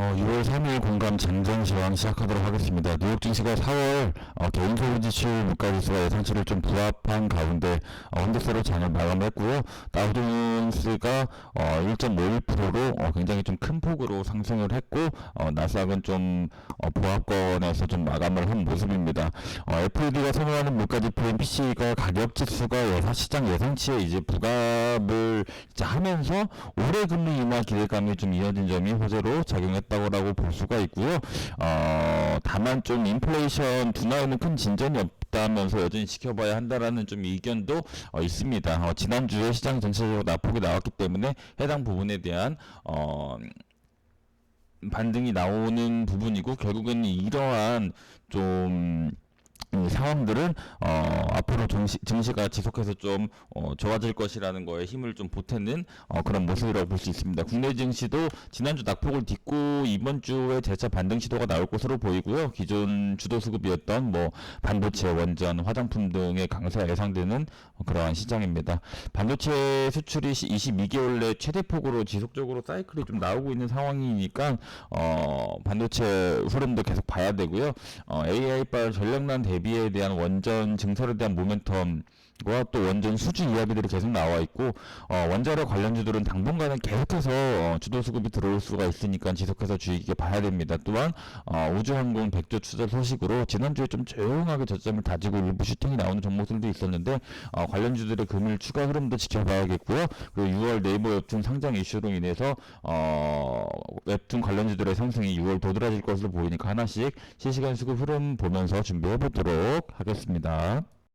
어, 6월 3일 공감 장전 시황 시작하도록 하겠습니다. 뉴욕 증시가 4월 어, 개인 소비 지출 물가 지수가 예상치를 좀 부합한 가운데 어, 현대세로 장을 마감했고요. 다우존스가 어, 1.51%로 어, 굉장히 좀 큰 폭으로 상승을 했고 어, 나스닥은 좀 어, 보합권에서 좀 마감을 한 모습입니다. 어, FED가 선호하는 물가 지표인 PC가 가격 지수가 예상 시장 예상치에 이제 부합 을 이제 하면서 올해 금리 인하 기대감이 좀 이어진 점이 호재로 작용했다고 볼 수가 있고요. 어, 다만 좀 인플레이션 둔화에는 큰 진전이 없 다면서 여전히 지켜봐야 한다라는 좀 의견도 어, 있습니다. 어, 지난주에 시장 전체적으로 낙폭이 나왔기 때문에 해당 부분에 대한 어, 반등이 나오는 부분이고 결국에는 이러한 좀이 상황들은 어, 앞으로 증시, 증시가 지속해서 좀 어, 좋아질 것이라는 거에 힘을 좀 보태는 어, 그런 모습이라고 볼 수 있습니다. 국내 증시도 지난주 낙폭을 딛고 이번 주에 재차 반등 시도가 나올 것으로 보이고요. 기존 주도 수급이었던 뭐 반도체, 원전, 화장품 등의 강세 예상되는 그러한 시장입니다. 반도체 수출이 22개월 내 최대 폭으로 지속적으로 사이클이 좀 나오고 있는 상황이니까 어, 반도체 흐름도 계속 봐야 되고요. 어, AI발 전력난 대비 에 대한 원전 증설에 대한 모멘텀과 또 원전 수주 이야기들이 계속 나와 있고 어, 원자력 관련주들은 당분간은 계속해서 어, 주도 수급이 들어올 수가 있으니까 지속해서 주의 깊게 봐야 됩니다. 또한 어, 우주항공 백조 투자 소식으로 지난주에 좀 조용하게 저점을 다지고 일부 슈팅이 나오는 종목들도 있었는데 어, 관련주들의 금일 추가 흐름도 지켜봐야겠고요. 그리고 6월 네이버 웹툰 상장 이슈로 인해서 어, 웹툰 관련주들의 상승이 6월 도드라질 것으로 보이니까 하나씩 실시간 수급 흐름 보면서 준비해 보 도록 하겠습니다.